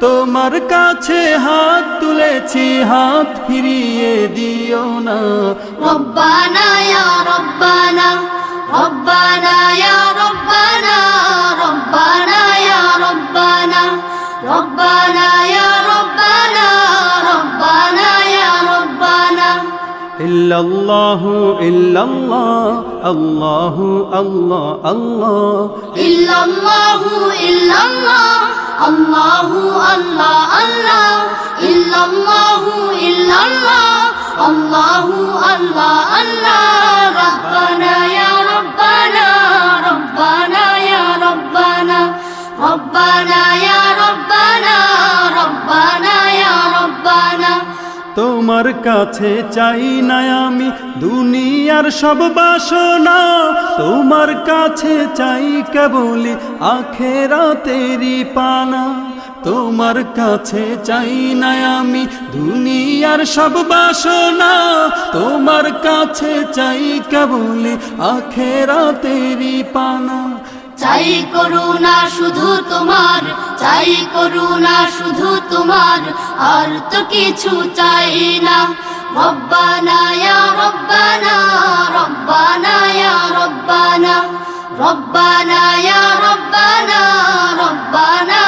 তোমার কাছে হাত তুলেছি হাত ফিরিয়ে দিও না। রব্বানা ইয়া রব্বানা ইল্লাল্লাহু ইল্লাল্লাহ আল্লাহু আল্লাহ আল্লাহ। ইল্লাল্লাহু আল্লাহ, আল্লাহু আল্লাহ রব্বানা রব্বানা তোমার কাছে চাই না আমি দুনিয়ার সব বাসনা। তোমার কাছে চাই কেবলি আখেরা তেরি পানা। তোমার কাছে চাই না আমি দুনিয়ার সব বাসনা। তোমার কাছে চাই কেবলি আখেরা তেরি পানা। চাই করুণা শুধু তোমার, চাই করুণা শুধু তোমার, আর তো কিছু চাই না। রব্বানা রব্বানা রব্বানা রব্বানা রব্বানা রব্বানা রব্বানা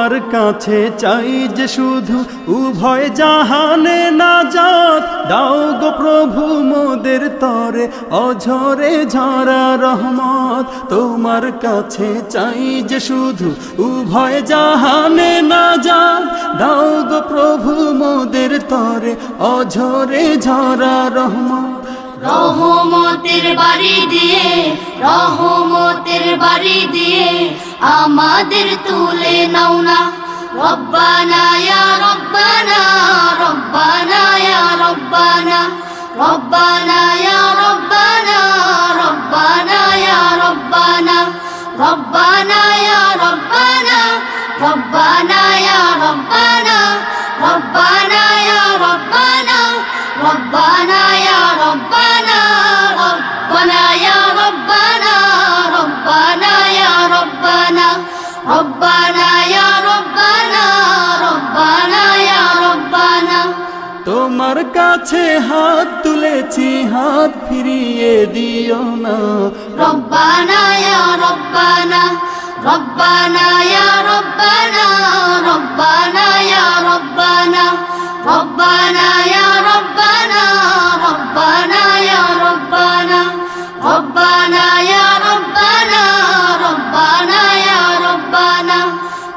তোমার কাছে চাই যে শুধু উভয় জাহানে না যাত দাও গো প্রভু মোদের তরে, অঝরে ঝরা রহমত। তোমার কাছে চাই যে শুধু উভয় জাহানে না যাত দাও গো প্রভু মোদের তরে, অঝরে ঝরা রহমত। রহমতের বাড়ি দিয়ে, রহমতের বাড়ি দিয়ে আমাদের তুলে নাও না। রব্বানা ইয়া রব্বানা রব্বানা ইয়া রব্বানা রব্বানা ইয়া রব্বানা রব্বানা ইয়া রব্বানা রব্বানা ইয়া রব্বানা রব্বানা রব্বানা রব্বানা রব্বানা রব্বানা রব্বানা ইয়া রব্বানা রব্বানা তোমার কাছে হাত তুলেছি হাত ফিরিয়ে দিও না। রব্বানা রব্বানা রব্বানা রব্বানা রব্বানা রব্বানা রব্বানা